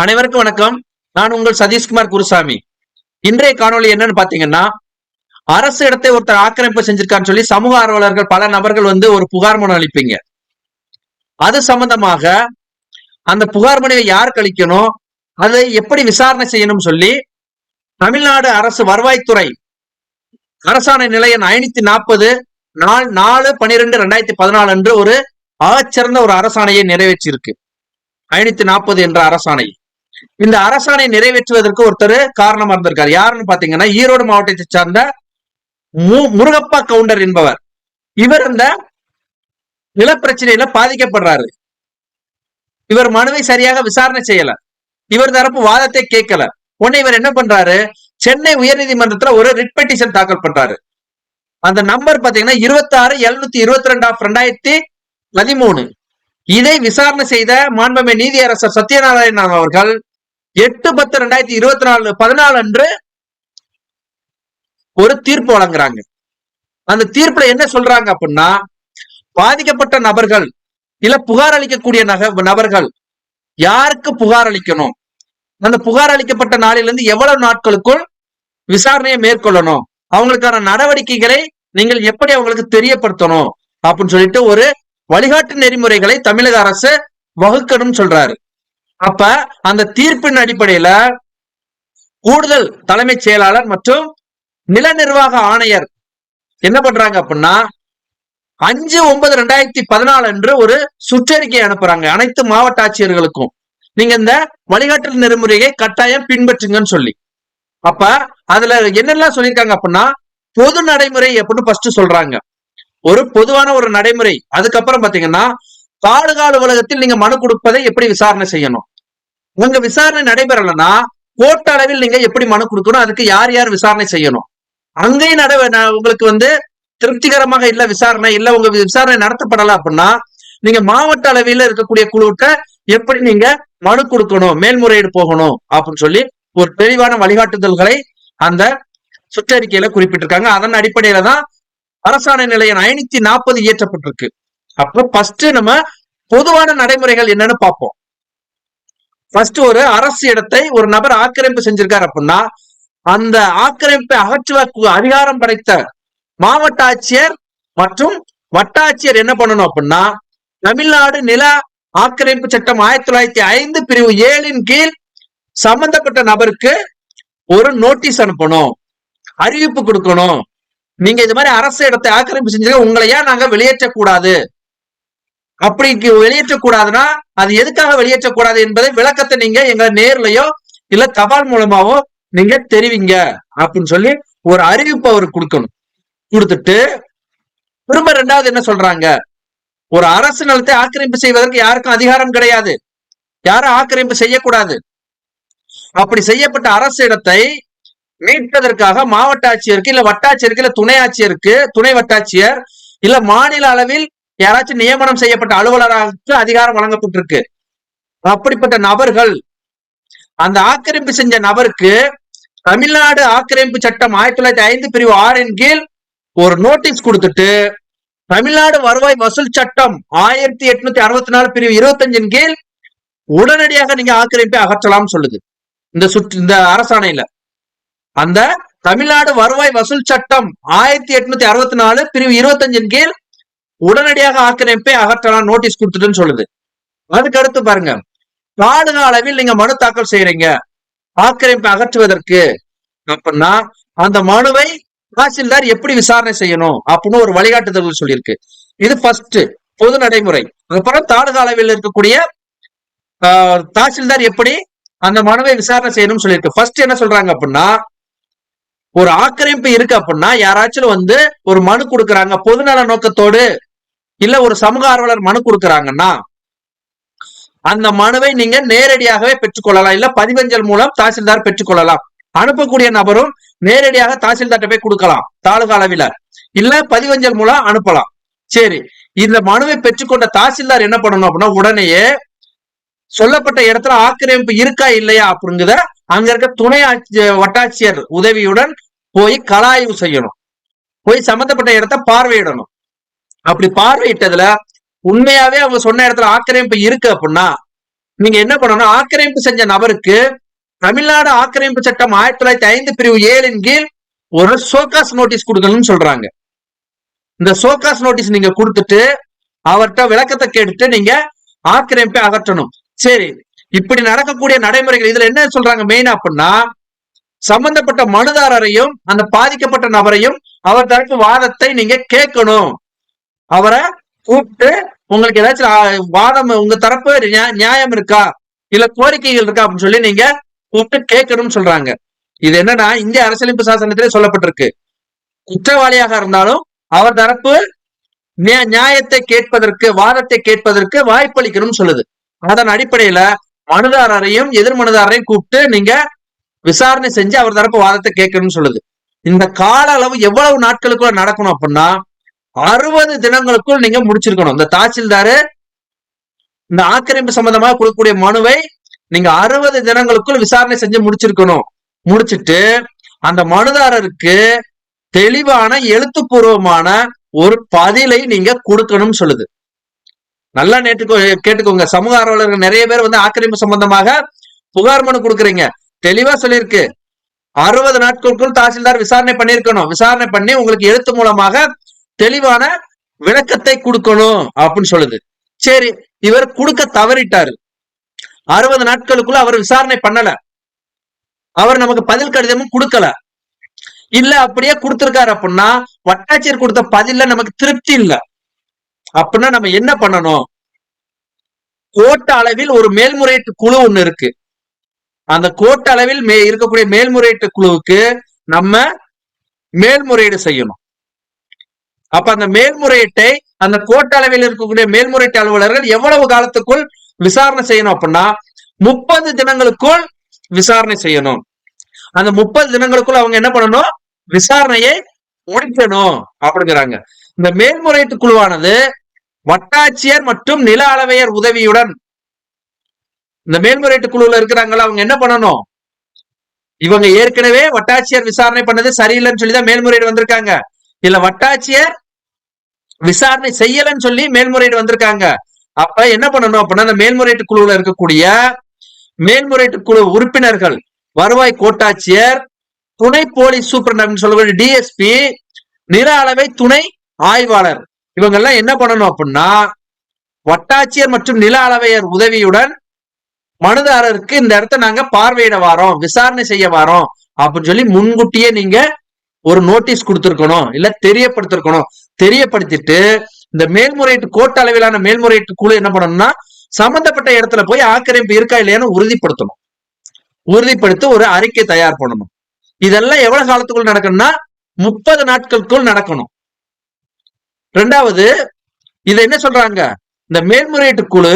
அனைவருக்கும் வணக்கம். நான் உங்கள் சதீஷ்குமார் குருசாமி. இன்றைய காணொளி என்னன்னு பாத்தீங்கன்னா அரசு இடத்தை ஒருத்தர் ஆக்கிரமிப்பு செஞ்சிருக்கான்னு சொல்லி சமூக ஆர்வலர்கள் பல நபர்கள் வந்து ஒரு புகார் மனு அளிப்பீங்க. அது சம்பந்தமாக அந்த புகார் மனுவை யார் கழிக்கணும் அதை எப்படி விசாரணை செய்யணும் சொல்லி தமிழ்நாடு அரசு வருவாய்த்துறை அரசாணை நிலையம் ஐநூத்தி நாற்பது நாள் நாலு பனிரெண்டு ரெண்டாயிரத்தி பதினாலு அன்று ஒரு ஆகச்சிறந்த ஒரு அரசாணையை நிறைவேற்றியிருக்கு. ஐநூத்தி நாற்பது என்ற அரசாணை. இந்த அரசாணை நிறைவேற்றுவதற்கு ஒருத்தர் காரணமா இருந்திருக்காரு. யாருன்னு பாத்தீங்கன்னா ஈரோடு மாவட்டத்தை சார்ந்த மு- முருகப்பா கவுண்டர் என்பவர். இவர் அந்த நிலப்பிரச்சனையில பாதிக்கப்படுறாரு. இவர் மனுவை சரியாக விசாரணை செய்யல. இவர் தரப்பு வாதத்தை கேட்கல. உடனே இவர் என்ன பண்றாரு? சென்னை உயர்நீதிமன்றத்துல ஒரு ரிட் பெட்டிஷன் தாக்கல் பண்றாரு. அந்த நம்பர் பாத்தீங்கன்னா இருபத்தி ஆறு எழுநூத்தி இருபத்தி ரெண்டு ஆஃப் ரெண்டாயிரத்தி பதிமூணு. இதை விசாரணை செய்த மாண்புமை நீதியரசர் சத்யநாராயணன் அவர்கள் எட்டு பத்து ரெண்டாயிரத்தி இருபத்தி நாலு பதினாலு அன்று ஒரு தீர்ப்பு வழங்குறாங்க. அந்த தீர்ப்புல என்ன சொல்றாங்க அப்படின்னா பாதிக்கப்பட்ட நபர்கள் இல்ல புகார் அளிக்கக்கூடிய நக நபர்கள் யாருக்கு புகார் அளிக்கணும்? அந்த புகார் அளிக்கப்பட்ட நாளிலிருந்து எவ்வளவு நாட்களுக்குள் விசாரணையை மேற்கொள்ளணும்? அவங்களுக்கான நடவடிக்கைகளை நீங்கள் எப்படி அவங்களுக்கு தெரியப்படுத்தணும்? அப்படின்னு சொல்லிட்டு ஒரு வழிகாட்டு நெறிமுறைகளை தமிழக அரசு வகுக்கணும்னு சொல்றாரு. அப்ப அந்த தீர்ப்பின் அடிப்படையில கூடுதல் தலைமைச் செயலாளர் மற்றும் நில நிர்வாக ஆணையர் என்ன பண்றாங்க அப்படின்னா அஞ்சு ஒன்பது ரெண்டாயிரத்தி பதினாலு அன்று ஒரு சுற்றறிக்கை அனுப்புறாங்க அனைத்து மாவட்ட ஆட்சியர்களுக்கும். நீங்க இந்த வழிகாட்டல் நெறிமுறையை கட்டாயம் பின்பற்றுங்கன்னு சொல்லி. அப்ப அதுல என்னெல்லாம் சொல்லியிருக்காங்க அப்படின்னா பொது நடைமுறை அப்படின்னு ஃபர்ஸ்ட் சொல்றாங்க. ஒரு பொதுவான ஒரு நடைமுறை அதுக்கப்புறம் பாத்தீங்கன்னா தாலுகா அலுவலகத்தில் நீங்க மனு கொடுப்பதை எப்படி விசாரணை செய்யணும்? உங்க விசாரணை நடைபெறலைன்னா கோட்ட அளவில் நீங்க எப்படி மனு கொடுக்கணும்? அதுக்கு யார் யார் விசாரணை செய்யணும்? அங்கேயும் நட ந- உங்களுக்கு வந்து திருப்திகரமாக இல்ல விசாரணை இல்ல உங்க விசாரணை நடத்தப்படல அப்படின்னா நீங்க மாவட்ட அளவில் இருக்கக்கூடிய குழுவிட்ட எப்படி நீங்க மனு கொடுக்கணும்? மேல்முறையீடு போகணும் அப்படின்னு சொல்லி ஒரு தெளிவான வழிகாட்டுதல்களை அந்த சுற்றறிக்கையில குறிப்பிட்டிருக்காங்க. அதன் அடிப்படையில தான் அரசாணை நிலையம் ஐநூத்தி நாற்பது இயற்றப்பட்டிருக்கு. அப்ப ஃபர்ஸ்ட் நம்ம பொதுவான நடைமுறைகள் என்னன்னு பார்ப்போம். ஃபர்ஸ்ட் ஒரு அரசு இடத்தை ஒரு நபர் ஆக்கிரமிப்பு செஞ்சிருக்காரு அப்படின்னா அந்த ஆக்கிரமிப்பை அகற்றுவ அதிகாரம் படைத்த மாவட்ட ஆட்சியர் மற்றும் வட்டாட்சியர் என்ன பண்ணணும் அப்படின்னா தமிழ்நாடு நில ஆக்கிரமிப்பு சட்டம் ஆயிரத்தி தொள்ளாயிரத்தி ஐந்து பிரிவு ஏழின் கீழ் சம்பந்தப்பட்ட நபருக்கு ஒரு நோட்டீஸ் அனுப்பணும் அறிவிப்பு கொடுக்கணும். நீங்க இது மாதிரி அரசு இடத்தை ஆக்கிரமிப்பு செஞ்சீங்க உங்களை ஏன் நாங்க வெளியேற்றக்கூடாது? அப்படி வெளியேற்றக்கூடாதுன்னா அது எதுக்காக வெளியேற்றக்கூடாது என்பதை விளக்கத்தை நீங்க எங்க நேர்லயோ இல்ல தபால் மூலமாவோ நீங்க தெரிவிங்க அப்படின்னு சொல்லி ஒரு அறிவிப்பு அவருக்கு கொடுக்கணும். கொடுத்துட்டு திரும்ப ரெண்டாவது என்ன சொல்றாங்க? ஒரு அரசு நிலத்தை ஆக்கிரமிப்பு செய்வதற்கு யாருக்கும் அதிகாரம் கிடையாது. யாரும் ஆக்கிரமிப்பு செய்யக்கூடாது? அப்படி செய்யப்பட்ட அரசு இடத்தை மீட்பதற்காக மாவட்ட ஆட்சியருக்கு இல்ல வட்டாட்சியருக்கு இல்ல துணை ஆட்சியருக்கு துணை வட்டாட்சியர் இல்ல மாநில அளவில் யாராச்சும் நியமனம் செய்யப்பட்ட அலுவலராக அதிகாரம் வழங்கப்பட்டிருக்கு. அப்படிப்பட்ட நபர்கள் அந்த ஆக்கிரமிப்பு செஞ்ச நபருக்கு தமிழ்நாடு ஆக்கிரமிப்பு சட்டம் ஆயிரத்தி தொள்ளாயிரத்தி ஐந்து பிரிவு ஆறின் கீழ் ஒரு நோட்டீஸ் கொடுத்துட்டு தமிழ்நாடு வருவாய் வசூல் சட்டம் ஆயிரத்தி எட்நூத்தி அறுபத்தி நாலு பிரிவு இருபத்தஞ்சின் கீழ் உடனடியாக நீங்க ஆக்கிரமிப்பை அகற்றலாம் சொல்லுது. இந்த சுற்று இந்த அரசாணையில. அந்த தமிழ்நாடு வருவாய் வசூல் சட்டம் ஆயிரத்தி எட்நூத்தி அறுபத்தி நாலு பிரிவு இருபத்தஞ்சின் கீழ் உடனடியாக ஆக்கிரமிப்பை அகற்றலாம் நோட்டீஸ் கொடுத்துட்டுன்னு சொல்லுது. அதுக்கு அடுத்து பாருங்க. தாலுகா அளவில் நீங்க மனு தாக்கல் செய்யறீங்க. ஆக்கிரமிப்பை அகற்றுவதற்கு அப்படின்னா அந்த மனுவை தாசில்தார் எப்படி விசாரணை செய்யணும் அப்படின்னு ஒரு வழிகாட்டுதல் சொல்லியிருக்கு. இது ஃபர்ஸ்ட் பொது நடைமுறை. அப்புறம் தாலுகா அளவில் இருக்கக்கூடிய ஆஹ், தாசில்தார் எப்படி அந்த மனுவை விசாரணை செய்யணும்னு சொல்லியிருக்கு. ஃபர்ஸ்ட் என்ன சொல்றாங்க அப்படின்னா ஒரு ஆக்கிரமிப்பு இருக்கு அப்படின்னா யாராச்சும் வந்து ஒரு மனு கொடுக்குறாங்க பொதுநல நோக்கத்தோடு இல்ல ஒரு சமூக ஆர்வலர் மனு கொடுக்குறாங்கன்னா அந்த மனுவை நீங்க நேரடியாகவே பெற்றுக்கொள்ளலாம். இல்ல பதிவஞ்சல் மூலம் தாசில்தார் பெற்றுக்கொள்ளலாம். அனுப்பக்கூடிய நபரும் நேரடியாக தாசில்தார்ட்ட போய் கொடுக்கலாம். தாலுகா அளவில இல்ல பதிவஞ்சல் மூலம் அனுப்பலாம். சரி இந்த மனுவை பெற்றுக்கொண்ட தாசில்தார் என்ன பண்ணணும் அப்படின்னா உடனேயே சொல்லப்பட்ட இடத்துல ஆக்கிரமிப்பு இருக்கா இல்லையா அப்படிங்கிறத அங்க இருக்க துணை ஆட்சி வட்டாட்சியர் உதவியுடன் போய் கலாய்வு செய்யணும். போய் சம்பந்தப்பட்ட இடத்த பார்வையிடணும். அப்படி பார்வையிட்டதுல உண்மையாவே அவங்க சொன்ன இடத்துல ஆக்கிரமிப்பு இருக்கு அப்படின்னா நீங்க என்ன பண்ணணும்? ஆக்கிரமிப்பு செஞ்ச நபருக்கு தமிழ்நாடு ஆக்கிரமிப்பு சட்டம் ஆயிரத்தி தொள்ளாயிரத்தி ஐந்து பிரிவு ஏழின் கீழ் ஒரு சோகாஸ் நோட்டீஸ் கொடுக்கணும்னு சொல்றாங்க. இந்த சோகாஸ் நோட்டீஸ் நீங்க கொடுத்துட்டு அவர்கிட்ட விளக்கத்தை கேட்டுட்டு நீங்க ஆக்கிரமிப்பை அகற்றணும். சரி இப்படி நடக்கக்கூடிய நடைமுறைகள் இதுல என்ன சொல்றாங்க மெயின் அப்படின்னா சம்பந்தப்பட்ட மனுதாரரையும் அந்த பாதிக்கப்பட்ட நபரையும் அவர் தரப்பு வாதத்தை நீங்க கேட்கணும். அவரை கூப்பிட்டு உங்களுக்கு ஏதாச்சும் வாதம் உங்க தரப்பு நியா- நியாயம் இருக்கா? இல்ல கோரிக்கைகள் இருக்கா? அப்படின்னு சொல்லி நீங்க கூப்பிட்டு கேட்கணும்னு சொல்றாங்க. இது என்னன்னா இந்திய அரசியலமைப்பு சாசனத்திலே சொல்லப்பட்டிருக்கு. குற்றவாளியாக இருந்தாலும் அவர் தரப்பு நியா- நியாயத்தை கேட்பதற்கு வாதத்தை கேட்பதற்கு வாய்ப்பளிக்கணும்னு சொல்லுது. அதன் அடிப்படையில மனுதாரரையும் எதிர் மனுதாரரையும் கூப்பிட்டு நீங்க விசாரணை செஞ்சு அவர் தரப்பு வாதத்தை கேட்கணும்னு சொல்லுது. இந்த கால அளவு எவ்வளவு நாட்களுக்குள்ள நடக்கணும் அப்படின்னா அறுபது தினங்களுக்குள் நீங்க முடிச்சிருக்கணும். இந்த தாசில்தாரு இந்த ஆக்கிரமிப்பு சம்பந்தமாக கொடுக்கக்கூடிய மனுவை நீங்க அறுபது தினங்களுக்குள் விசாரணை செஞ்சு முடிச்சிருக்கணும். முடிச்சிட்டு அந்த மனுதாரருக்கு தெளிவான எழுத்துப்பூர்வமான ஒரு பதிலை நீங்க கொடுக்கணும்னு சொல்லுது. நல்லா நேற்றுக்கோ கேட்டுக்கோங்க. சமூக ஆர்வலர்கள் நிறைய பேர் வந்து ஆக்கிரமிப்பு சம்பந்தமாக புகார் மனு கொடுக்குறீங்க. தெளிவா சொல்லியிருக்கு. அறுபது நாட்களுக்குள் தாசில்தார் விசாரணை பண்ணியிருக்கணும். விசாரணை பண்ணி உங்களுக்கு எழுத்து மூலமாக தெளிவான விளக்கத்தை கொடுக்கணும் அப்படின்னு சொல்லுது. சரி இவர் கொடுக்க தவறிட்டாரு. அறுபது நாட்களுக்குள்ள அவர் விசாரணை பண்ணல. அவர் நமக்கு பதில் கடிதமும் கொடுக்கல. இல்ல அப்படியே கொடுத்திருக்காரு அப்படின்னா வட்டாட்சியர் கொடுத்த பதில்ல நமக்கு திருப்தி இல்ல. அப்படின்னா நம்ம என்ன பண்ணணும்? கோட்ட அளவில் ஒரு மேல்முறையீட்டு குழு ஒண்ணு இருக்கு. அந்த கோட்ட அளவில் மே இருக்கக்கூடிய மேல்முறையீட்டு குழுவுக்கு நம்ம மேல்முறையீடு செய்யணும். அப்ப அந்த மேல்முறையீட்டை அந்த கோட்ட அளவில் இருக்கக்கூடிய மேல்முறையீட்டு அலுவலர்கள் எவ்வளவு காலத்துக்குள் விசாரணை செய்யணும் அப்படின்னா முப்பது தினங்களுக்குள் விசாரணை செய்யணும். அந்த முப்பது தினங்களுக்குள் அவங்க என்ன பண்ணணும்? விசாரணையை முடிக்கணும் அப்படிங்கிறாங்க. இந்த மேல்முறையீட்டு குழுவானது வட்டாட்சியர் மற்றும் நில அளவையர் உதவியுடன் இந்த மேல்முறையீட்டு குழுல இருக்கிறாங்களா அவங்க என்ன பண்ணணும்? இவங்க ஏற்கனவே வட்டாட்சியர் விசாரணை பண்ணது சரியில்லைன்னு சொல்லி தான் மேல்முறையீடு வந்திருக்காங்க. இல்ல வட்டாட்சியர் விசாரணை செய்யலன்னு சொல்லி மேல்முறையீடு வந்திருக்காங்க. அப்ப என்ன பண்ணணும் அப்படின்னா அந்த மேல்முறையீட்டு குழுவில் இருக்கக்கூடிய மேல்முறையீட்டு குழு உறுப்பினர்கள் வருவாய் கோட்டாட்சியர் துணை போலீஸ் சூப்பரண்ட் அப்படின்னு சொல்லக்கூடிய டிஎஸ்பி நில அளவை துணை ஆய்வாளர். இவங்க எல்லாம் என்ன பண்ணணும் அப்படின்னா வட்டாட்சியர் மற்றும் நில அளவையர் உதவியுடன் மனுதாரருக்கு இந்த இடத்த நாங்க பார்வையிட வாரோம் விசாரணை செய்ய வாரோம் அப்படின்னு சொல்லி முன்கூட்டியே நீங்க ஒரு நோட்டீஸ் கொடுத்திருக்கணும் இல்ல தெரியப்படுத்திருக்கணும். தெரியப்படுத்திட்டு இந்த மேல்முறையீட்டு கோட்ட அளவிலான மேல்முறையீட்டு குழு என்ன பண்ணணும்னா சம்பந்தப்பட்ட இடத்துல போய் ஆக்கிரமிப்பு இருக்கா இல்லையான்னு உறுதிப்படுத்தணும். உறுதிப்படுத்தி ஒரு அறிக்கை தயார் பண்ணணும். இதெல்லாம் எவ்வளவு காலத்துக்குள் நடக்கணும்னா முப்பது நாட்களுக்குள் நடக்கணும். ரெண்டாவது இத என்ன சொல்றாங்க? இந்த மேல்முறையீட்டு குழு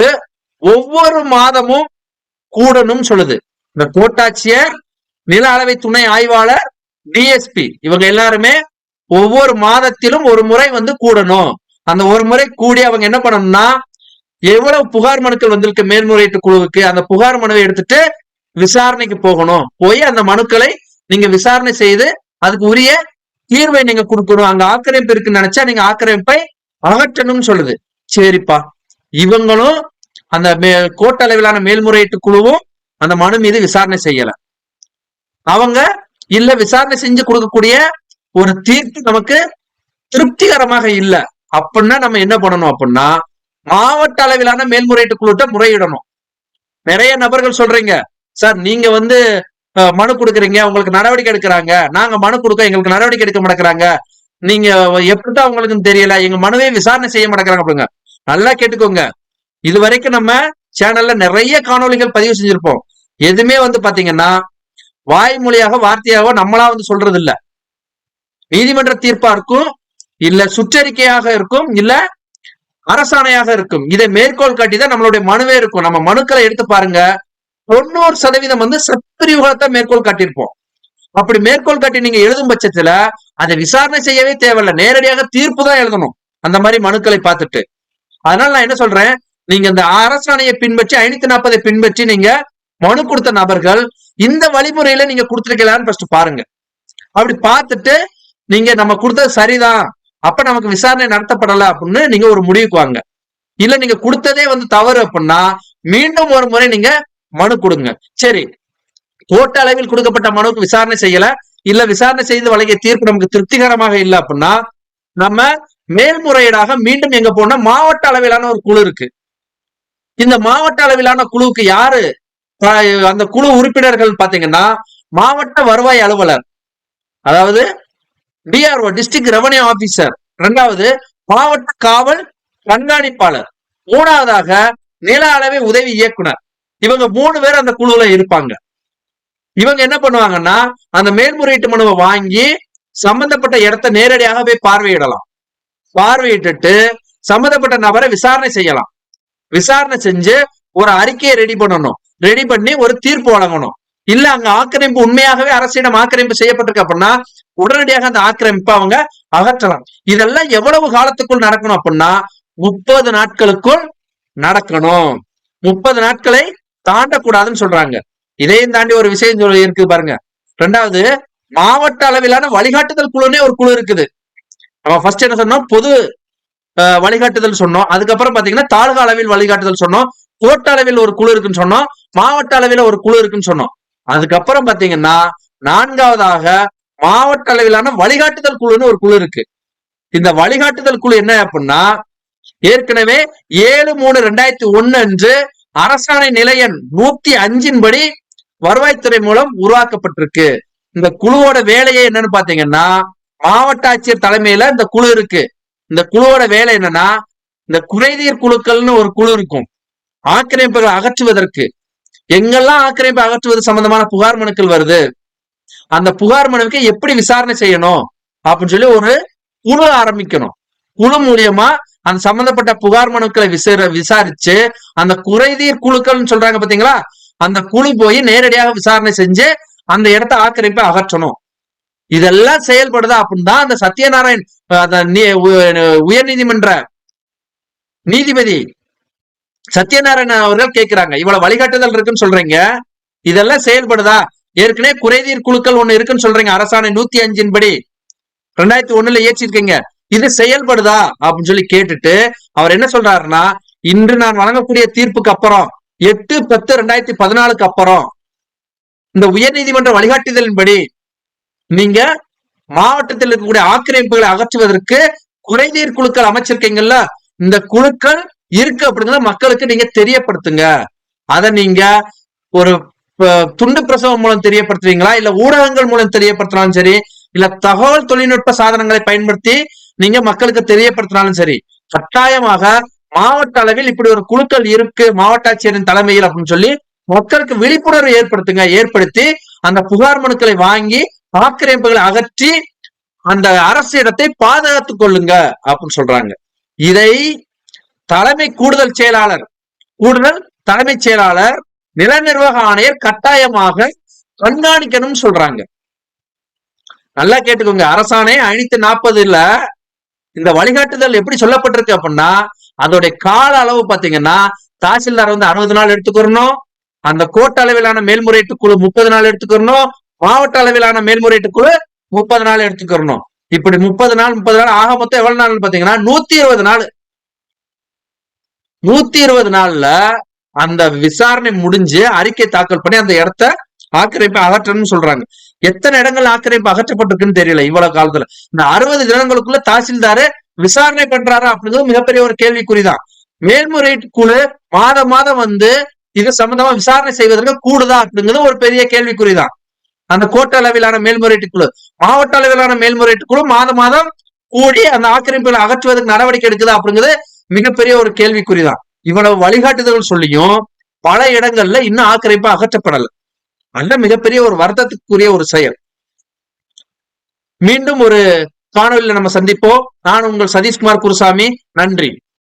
ஒவ்வொரு மாதமும் கூடணும் சொல்லுது. இந்த கோட்டாட்சியர் நில அளவை துணை ஆய்வாளர் டிஎஸ்பி இவங்க எல்லாருமே ஒவ்வொரு மாதத்திலும் ஒரு முறை வந்து கூடணும். அந்த ஒரு முறை கூடி அவங்க என்ன பண்ணணும்னா எவ்வளவு புகார் மனுக்கள் வந்திருக்கு மேல்முறையீட்டு குழுவுக்கு அந்த புகார் மனுவை எடுத்துட்டு விசாரணைக்கு போகணும். போய் அந்த மனுக்களை நீங்க விசாரணை செய்து அதுக்கு உரிய தீர்வை நீங்க கொடுக்கணும். அங்க ஆக்கிரமிப்பு இருக்குன்னு நினைச்சா நீங்க ஆக்கிரமிப்பை அகற்றணும்னு சொல்லுது. சரிப்பா. இவங்களும் அந்த மே கோட்ட அளவிலான மேல்முறையீட்டு குழுவும் அந்த மனு மீது விசாரணை செய்யல. அவங்க இல்ல விசாரணை செஞ்சு கொடுக்கக்கூடிய ஒரு தீர்ப்பு நமக்கு திருப்திகரமாக இல்ல. அப்படின்னா நம்ம என்ன பண்ணணும் அப்படின்னா மாவட்ட அளவிலான மேல்முறையீட்டு குழுட்ட முறையிடணும். நிறைய நபர்கள் சொல்றீங்க சார் நீங்க வந்து மனு கொடுக்குறீங்க உங்களுக்கு நடவடிக்கை எடுக்கிறாங்க. நாங்க மனு கொடுக்க எங்களுக்கு நடவடிக்கை எடுக்க மாட்டேங்கிறாங்க. நீங்க எப்படிதான் உங்களுக்கு தெரியல எங்க மனுவை விசாரணை செய்ய மாட்டேங்கிறாங்க அப்படிங்க. நல்லா கேட்டுக்கோங்க. இது வரைக்கும் நம்ம சேனல்ல நிறைய காணொளிகள் பதிவு செஞ்சிருப்போம். எதுவுமே வந்து பாத்தீங்கன்னா வாய்மொழியாக வார்த்தையாகவோ நம்மளா வந்து சொல்றது இல்ல நீதிமன்ற தீர்ப்பா இருக்கும் இல்ல சுற்றறிக்கையாக இருக்கும் இல்ல அரசாணையாக இருக்கும். இதை மேற்கோள் காட்டி தான் நம்மளுடைய மனுவே இருக்கும். நம்ம மனுக்களை எடுத்து பாருங்க. தொண்ணூறு சதவீதம் வந்து சத்பிரிவுகளை மேற்கோள் காட்டியிருப்போம். அப்படி மேற்கோள் காட்டி நீங்க எழுதும் பட்சத்துல அதை விசாரணை செய்யவே தேவையில்ல. நேரடியாக தீர்ப்பு தான் எழுதணும். அந்த மாதிரி மனுக்களை பார்த்துட்டு. அதனால நான் என்ன சொல்றேன்? நீங்க இந்த அரசாணையை பின்பற்றி ஐநூத்தி நாற்பதை பின்பற்றி நீங்க மனு கொடுத்த நபர்கள் இந்த வழிமுறையில நீங்க கொடுத்துருக்கலான்னு ஃபர்ஸ்ட் பாருங்க. அப்படி பார்த்துட்டு நீங்க நம்ம கொடுத்தது சரிதான். அப்ப நமக்கு விசாரணை நடத்தப்படல அப்படின்னு நீங்க ஒரு முடிவுக்கு வாங்க. இல்ல நீங்க கொடுத்ததே வந்து தவறு அப்படின்னா மீண்டும் ஒரு முறை நீங்க மனு கொடுங்க. சரி. கோட்ட அளவில் கொடுக்கப்பட்ட மனுவுக்கு விசாரணை செய்யல. இல்ல விசாரணை செய்து வழங்கிய தீர்ப்பு நமக்கு திருப்திகரமாக இல்லை அப்படின்னா நம்ம மேல்முறையீடாக மீண்டும் எங்க போனா மாவட்ட அளவிலான ஒரு குழு இருக்கு. இந்த மாவட்ட அளவிலான குழுவுக்கு யாரு அந்த குழு உறுப்பினர்கள் பாத்தீங்கன்னா மாவட்ட வருவாய் அலுவலர் அதாவது டிஆர்ஓ டிஸ்ட்ரிக்ட் ரெவன்யூ ஆபீசர் இரண்டாவது மாவட்ட காவல் கண்காணிப்பாளர். மூணாவதாக நில அளவை உதவி இயக்குனர். இவங்க மூணு பேர் அந்த குழுல இருப்பாங்க. இவங்க என்ன பண்ணுவாங்கன்னா அந்த மேல்முறையீட்டு மனுவை வாங்கி சம்பந்தப்பட்ட இடத்த நேரடியாக போய் பார்வையிடலாம். பார்வையிட்டுட்டு சம்பந்தப்பட்ட நபரை விசாரணை செய்யலாம். விசாரணை செஞ்சு ஒரு அறிக்கையை ரெடி பண்ணணும். ரெடி பண்ணி ஒரு தீர்ப்பு வழங்கணும். இல்ல அங்க ஆக்கிரமிப்பு உண்மையாகவே அரசிடம் ஆக்கிரமிப்பு செய்யப்பட்டிருக்கு அப்படின்னா உடனடியாக அந்த ஆக்கிரமிப்பை அவங்க அகற்றலாம். இதெல்லாம் எவ்வளவு காலத்துக்குள் நடக்கணும் அப்படின்னா முப்பது நாட்களுக்குள் நடக்கணும். முப்பது நாட்களை தாண்டக்கூடாதுன்னு சொல்றாங்க. இதையும் தாண்டி ஒரு விஷயம் சொல்லி இருக்கு பாருங்க. ரெண்டாவது மாவட்ட அளவிலான வழிகாட்டுதல் குழுனே ஒரு குழு இருக்குது. நம்ம ஃபர்ஸ்ட் என்ன சொன்னோம்? பொது அஹ், வழிகாட்டுதல் சொன்னோம். அதுக்கப்புறம் பாத்தீங்கன்னா தாலுகா அளவில் வழிகாட்டுதல் சொன்னோம். கோட்ட அளவில் ஒரு குழு இருக்குன்னு சொன்னோம் மாவட்ட அளவில் ஒரு குழு இருக்குன்னு சொன்னோம். அதுக்கப்புறம் பாத்தீங்கன்னா நான்காவதாக மாவட்ட அளவிலான வழிகாட்டுதல் குழுன்னு ஒரு குழு இருக்கு. இந்த வழிகாட்டுதல் குழு என்ன அப்படின்னா ஏற்கனவே ஏழு மூணு ரெண்டாயிரத்தி ஒண்ணு அன்று அரசாணை நிலையன் நூத்தி அஞ்சின் படி வருவாய்த்துறை மூலம் உருவாக்கப்பட்டிருக்கு. இந்த குழுவோட வேலையே என்னன்னு பாத்தீங்கன்னா மாவட்ட ஆட்சியர் தலைமையில இந்த குழு இருக்கு. இந்த குழுவோட வேலை என்னன்னா இந்த குறைதீர் குழுக்கள்னு ஒரு குழு இருக்கும். ஆக்கிரமிப்புகளை அகற்றுவதற்கு. எங்கெல்லாம் ஆக்கிரமிப்பு அகற்றுவது சம்பந்தமான புகார் மனுக்கள் வருது? அந்த புகார் மனுவுக்கு எப்படி விசாரணை செய்யணும்? அப்படின்னு சொல்லி ஒரு குழு ஆரம்பிக்கணும். குழு மூலியமா அந்த சம்பந்தப்பட்ட புகார் மனுக்களை விசார விசாரிச்சு அந்த குறைதீர் குழுக்கள்னு சொல்றாங்க பாத்தீங்களா? அந்த குழு போய் நேரடியாக விசாரணை செஞ்சு அந்த இடத்த ஆக்கிரமிப்பை அகற்றணும். இதெல்லாம் செயல்படுதா அப்படின்னு தான் அந்த சத்யநாராயண் அந்த நீ- உ- நீதிபதி சத்யநாராயணன் அவர்கள் கேட்கிறாங்க இவ்வளவு வழிகாட்டுதல் இருக்குன்னு சொல்றீங்க. இதெல்லாம் செயல்படுதா? ஏற்கனவே குறைதீர் குழுக்கள் ஒண்ணு இருக்குன்னு சொல்றீங்க அரசாணை நூத்தி அஞ்சின் படி. ரெண்டாயிரத்தி ஒண்ணுல ஏற்றிருக்கீங்க. இது செயல்படுதா? அப்படின்னு சொல்லி கேட்டுட்டு அவர் என்ன சொல்றாருன்னா இன்று நான் வழங்கக்கூடிய தீர்ப்புக்கு அப்புறம் எட்டு பத்து ரெண்டாயிரத்தி பதினாலுக்கு அப்புறம் இந்த உயர்நீதிமன்ற வழிகாட்டுதலின்படி நீங்க மாவட்டத்தில் இருக்கக்கூடிய ஆக்கிரமிப்புகளை அகற்றுவதற்கு குறைதீர் குழுக்கள் அமைச்சிருக்கீங்கல்ல இந்த குழுக்கள் இருக்கு அப்படிங்கறத மக்களுக்கு நீங்க தெரியப்படுத்துங்க. அதை நீங்க ஒரு துண்டு பிரசவம் மூலம் தெரியப்படுத்துவீங்களா? இல்ல ஊடகங்கள் மூலம் தெரியப்படுத்தினாலும் சரி இல்ல தகவல் தொழில்நுட்ப சாதனங்களை பயன்படுத்தி நீங்க மக்களுக்கு தெரியப்படுத்தினாலும் சரி கட்டாயமாக மாவட்ட அளவில் இப்படி ஒரு குழுக்கள் இருக்கு மாவட்ட ஆட்சியரின் தலைமையில் அப்படின்னு சொல்லி மக்களுக்கு விழிப்புணர்வு ஏற்படுத்துங்க. ஏற்படுத்தி அந்த புகார் மனுக்களை வாங்கி ஆக்கிரமிப்புகளை அகற்றி அந்த அரசு இடத்தை பாதுகாத்துக் கொள்ளுங்க அப்படின்னு சொல்றாங்க. இதை தலைமை கூடுதல் செயலாளர். கூடுதல் தலைமைச் செயலாளர் நில நிர்வாக ஆணையர் கட்டாயமாக கண்காணிக்கணும்னு சொல்றாங்க. நல்லா கேட்டுக்கோங்க. அரசாணை ஐநூத்தி நாற்பதுல இந்த வழிகாட்டுதல் எப்படி சொல்லப்பட்டிருக்கு அப்படின்னா அதோடைய கால அளவு பாத்தீங்கன்னா தாசில்தார் வந்து அறுபது நாள் எடுத்துக்கிறணும் அந்த கோட்ட அளவிலான மேல்முறையீட்டு குழு முப்பது நாள் எடுத்துக்கிறணும் மாவட்ட அளவிலான மேல்முறையீட்டு குழு முப்பது நாள் எடுத்துக்கிறணும் இப்படி முப்பது நாள் முப்பது நாள் ஆக மொத்தம் எவ்வளவு நாள் பாத்தீங்கன்னா நூத்தி இருபது நாள் நூத்தி இருபது நாள்ல அந்த விசாரணை முடிஞ்சு அறிக்கை தாக்கல் பண்ணி அந்த இடத்த ஆக்கிரமிப்பு அகற்றணும்னு சொல்றாங்க. எத்தனை இடங்கள் ஆக்கிரமிப்பு அகற்றப்பட்டிருக்குன்னு தெரியல இவ்வளவு காலத்துல. இந்த அறுபது தினங்களுக்குள்ள தாசில்தாரு விசாரணை பண்றாரா அப்படிங்கிறது மிகப்பெரிய ஒரு கேள்விக்குறிதான். மேல்முறையீட்டு குழு மாதம் மாதம் வந்து இது சம்பந்தமா விசாரணை செய்வதற்கு கூடுதா அப்படிங்கிறது ஒரு பெரிய கேள்விக்குறிதான். அந்த கோட்ட அளவிலான மேல்முறையீட்டு குழு மாவட்ட அளவிலான மேல்முறையீட்டு குழு மாதம் மாதம் கூடி அந்த ஆக்கிரமிப்புகளை அகற்றுவதற்கு நடவடிக்கை எடுக்குதா அப்படிங்கிறது மிகப்பெரிய ஒரு கேள்விக்குறிதான். இவ்வளவு வழிகாட்டுதல்கள் சொல்லியும் பல இடங்கள்ல இன்னும் ஆக்கிரமிப்பா அகற்றப்படல. அந்த மிகப்பெரிய ஒரு வருத்தத்துக்குரிய ஒரு செயல். மீண்டும் ஒரு காணொலியில நம்ம சந்திப்போம். நான் உங்கள் சதீஷ்குமார் குருசாமி. நன்றி.